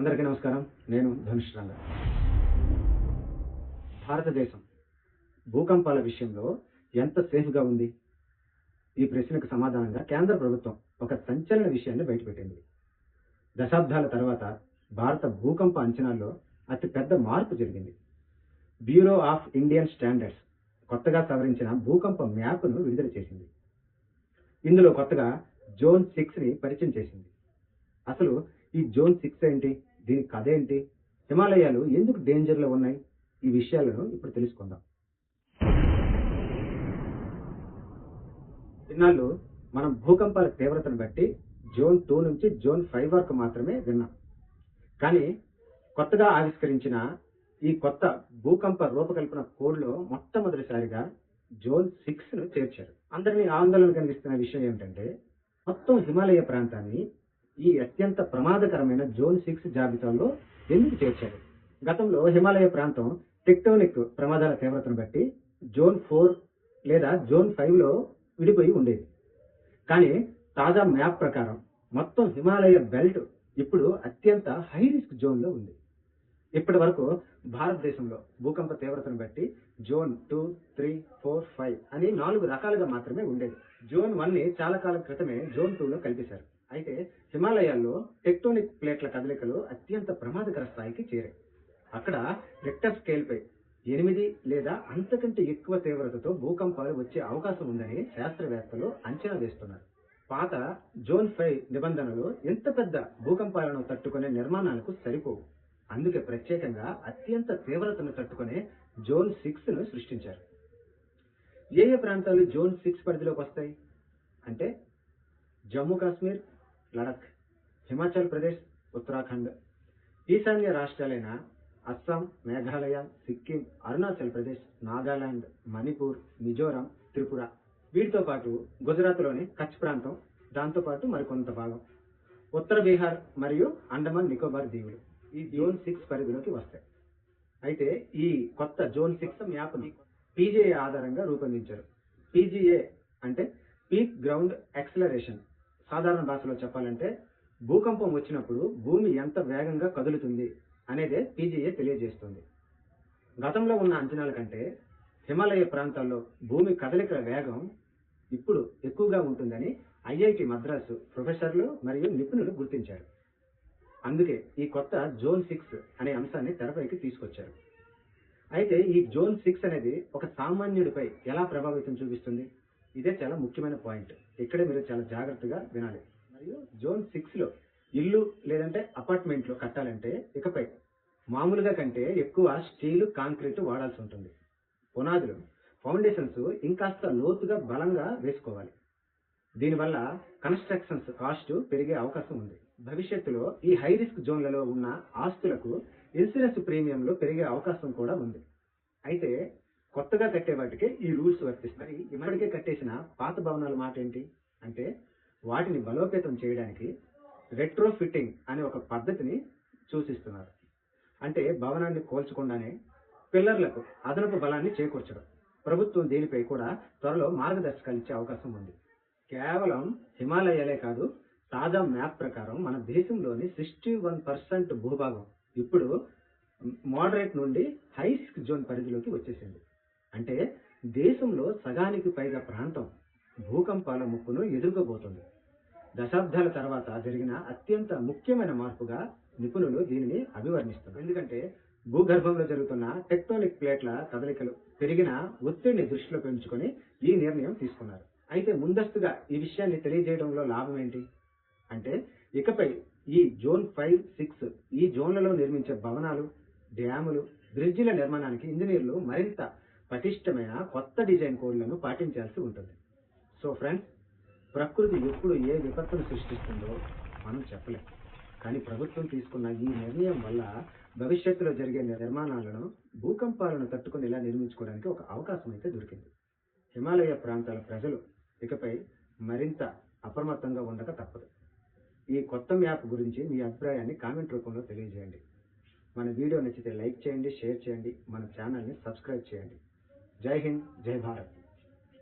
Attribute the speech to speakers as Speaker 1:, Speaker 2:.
Speaker 1: అందరికీ నమస్కారం. నేను ధనుష్ రంగ. భారతదేశం భూకంపాల విషయంలో ఎంత సేఫ్గా ఉంది? ఈ ప్రశ్నకు సమాధానంగా కేంద్ర ప్రభుత్వం ఒక సంచలన విషయాన్ని బయటపెట్టింది. దశాబ్దాల తర్వాత భారత భూకంప అంచనాల్లో అతి పెద్ద మార్పు జరిగింది. బ్యూరో ఆఫ్ ఇండియన్ స్టాండర్డ్స్ కొత్తగా సవరించిన భూకంప మ్యాప్ను విడుదల చేసింది. ఇందులో కొత్తగా జోన్ సిక్స్ని పరిచయం చేసింది. అసలు ఈ జోన్ సిక్స్ ఏంటి? దీని కథ ఏంటి హిమాలయాలు ఎందుకు డేంజర్లో ఉన్నాయి? ఈ విషయాలను ఇప్పుడు తెలుసుకుందాం. ఇన్నాళ్ళు మనం భూకంపాల తీవ్రతను బట్టి జోన్ టూ నుంచి జోన్ ఫైవ్ వరకు మాత్రమే విన్నాం. కానీ కొత్తగా ఆవిష్కరించిన ఈ కొత్త భూకంప రూపకల్పన కోడ్లో మొట్టమొదటిసారిగా జోన్ సిక్స్ను చేర్చారు. అందరినీ ఆందోళన కలిగిస్తున్న విషయం ఏమిటంటే మొత్తం హిమాలయ ప్రాంతాన్ని ఈ అత్యంత ప్రమాదకరమైన జోన్ సిక్స్ జాబితాలో ఎందుకు చేర్చారు? గతంలో హిమాలయ ప్రాంతం టెక్టోనిక్ ప్రమాదాల తీవ్రతను బట్టి జోన్ ఫోర్ లేదా జోన్ ఫైవ్లో విడిపోయి ఉండేది. కానీ తాజా మ్యాప్ ప్రకారం మొత్తం హిమాలయ బెల్ట్ ఇప్పుడు అత్యంత హై రిస్క్ జోన్లో ఉంది. ఇప్పటి వరకు భారతదేశంలో భూకంప తీవ్రతను బట్టి zone two three four five అని నాలుగు రకాలుగా మాత్రమే ఉండేది. జోన్ వన్ని చాలా కాలం క్రితమే జోన్ టూలో కల్పించారు అయితే హిమాలయాల్లో టెక్టోనిక్ ప్లేట్ల కదలికలు అత్యంత ప్రమాదకర స్థాయికి చేరాయి. అక్కడ రిక్టర్ స్కేల్పై ఎనిమిది లేదా అంతకంటే ఎక్కువ తీవ్రతతో భూకంపాలు వచ్చే అవకాశం ఉందని శాస్త్రవేత్తలు అంచనా వేస్తున్నారు. పాత జోన్ ఫైవ్ నిబంధనలు ఎంత పెద్ద భూకంపాలను తట్టుకునే నిర్మాణాలకు సరిపోవు. అందుకే ప్రత్యేకంగా అత్యంత తీవ్రతను తట్టుకునే జోన్ సిక్స్ను సృష్టించారు. ఏ ఏ ప్రాంతాలు జోన్ సిక్స్ పరిధిలోకి వస్తాయి? అంటే జమ్మూ కాశ్మీర్ లడఖ్ హిమాచల్ ప్రదేశ్ ఉత్తరాఖండ్. ఈశాన్య రాష్ట్రాలైన అస్సాం మేఘాలయ సిక్కిం అరుణాచల్ ప్రదేశ్ నాగాలాండ్ మణిపూర్ మిజోరాం త్రిపుర. వీటితో పాటు గుజరాత్లోని కచ్ ప్రాంతం దాంతోపాటు మరికొంత భాగం. ఉత్తర బీహార్ మరియు అండమాన్ నికోబార్ దీవులు ఈ జోన్ సిక్స్ పరిధిలోకి వస్తాయి. అయితే ఈ కొత్త జోన్ సిక్స్ మ్యాప్ని పీజీఏ ఆధారంగా రూపొందించారు. పీజీఏ అంటే పీక్ గ్రౌండ్ యాక్సిలరేషన్. సాధారణ భాషలో చెప్పాలంటే భూకంపం వచ్చినప్పుడు భూమి ఎంత వేగంగా కదులుతుంది అనేదే పీజీఏ తెలియజేస్తుంది. గతంలో ఉన్న అంచనాల కంటే హిమాలయ ప్రాంతాల్లో భూమి కదలికల వేగం ఇప్పుడు ఎక్కువగా ఉంటుందని ఐఐటి మద్రాసు ప్రొఫెసర్లు మరియు నిపుణులు గుర్తించారు. అందుకే ఈ కొత్త జోన్ సిక్స్ అనే అంశాన్ని తెరపైకి తీసుకొచ్చారు. అయితే ఈ జోన్ సిక్స్ అనేది ఒక సామాన్యుడిపై ఎలా ప్రభావితం చూపిస్తుంది? ఇదే చాలా ముఖ్యమైన పాయింట్. ఇక్కడే మీరు చాలా జాగ్రత్తగా వినాలి. మరియు జోన్ సిక్స్లో ఇల్లు లేదంటే అపార్ట్మెంట్లు కట్టాలంటే ఇకపై మామూలుగా కంటే ఎక్కువ స్టీలు కాంక్రీట్ వాడాల్సి ఉంటుంది. పునాదులు ఫౌండేషన్స్ ఇంకాస్త లోతుగా బలంగా వేసుకోవాలి. దీనివల్ల కన్స్ట్రక్షన్స్ కాస్ట్ పెరిగే అవకాశం ఉంది. భవిష్యత్తులో ఈ హై రిస్క్ జోన్లలో ఉన్న ఆస్తులకు ఇన్సూరెన్స్ ప్రీమియంలు పెరిగే అవకాశం కూడా ఉంది. అయితే కొత్తగా కట్టే వాటికి ఈ రూల్స్ వర్తిస్తాయి. ఇప్పటికే కట్టేసిన పాత భవనాల మాట ఏంటి? అంటే వాటిని బలోపేతం చేయడానికి రెట్రో ఫిట్టింగ్ అనే ఒక పద్ధతిని సూచిస్తున్నారు. అంటే భవనాన్ని కోల్చకుండానే పిల్లర్లకు అదనపు బలాన్ని చేకూర్చడం. ప్రభుత్వం దీనిపై కూడా త్వరలో మార్గదర్శకాలు ఇచ్చే అవకాశం ఉంది. కేవలం హిమాలయాలే కాదు తాజా మ్యాప్ ప్రకారం మన దేశంలోని సిక్స్టీ వన్ పర్సెంట్ భూభాగం ఇప్పుడు మోడరేట్ నుండి హై రిస్క్ జోన్ పరిధిలోకి వచ్చేసింది. అంటే దేశంలో సగానికి పైగా ప్రాంతం భూకంపాల ముప్పును ఎదుర్కోబోతుంది. దశాబ్దాల తర్వాత జరిగిన అత్యంత ముఖ్యమైన మార్పుగా నిపుణులు దీనిని అభివర్ణిస్తున్నారు. ఎందుకంటే భూగర్భంలో జరుగుతున్న టెక్టోనిక్ ప్లేట్ల కదలికలు పెరిగిన ఒత్తిడిని దృష్టిలో పెంచుకొని ఈ నిర్ణయం తీసుకున్నారు. అయితే ముందస్తుగా ఈ విషయాన్ని తెలియజేయడంలో లాభం ఏంటి? అంటే ఇకపై ఈ జోన్ ఫైవ్ సిక్స్ ఈ జోన్లలో నిర్మించే భవనాలు డ్యాములు బ్రిడ్జిల నిర్మాణానికి ఇంజనీర్లు మరింత పటిష్టమైన కొత్త డిజైన్ కోడ్లను పాటించాల్సి ఉంటుంది. సో ఫ్రెండ్స్ ప్రకృతి ఎప్పుడు ఏ విపత్తును సృష్టిస్తుందో మనం చెప్పలేం. కానీ ప్రభుత్వం తీసుకున్న ఈ నిర్ణయం వల్ల భవిష్యత్తులో జరిగే నిర్మాణాలను భూకంపాలను తట్టుకుని ఇలా నిర్మించుకోవడానికి ఒక అవకాశం అయితే దొరికింది. హిమాలయ ప్రాంతాల ప్రజలు ఇకపై మరింత అప్రమత్తంగా ఉండక తప్పదు. ఈ కొత్త మ్యాప్ గురించి మీ అభిప్రాయాన్ని కామెంట్ రూపంలో తెలియజేయండి. మన వీడియో నచ్చితే లైక్ చేయండి షేర్ చేయండి మన ఛానల్ని సబ్స్క్రైబ్ చేయండి. जय हिंद जय भारत।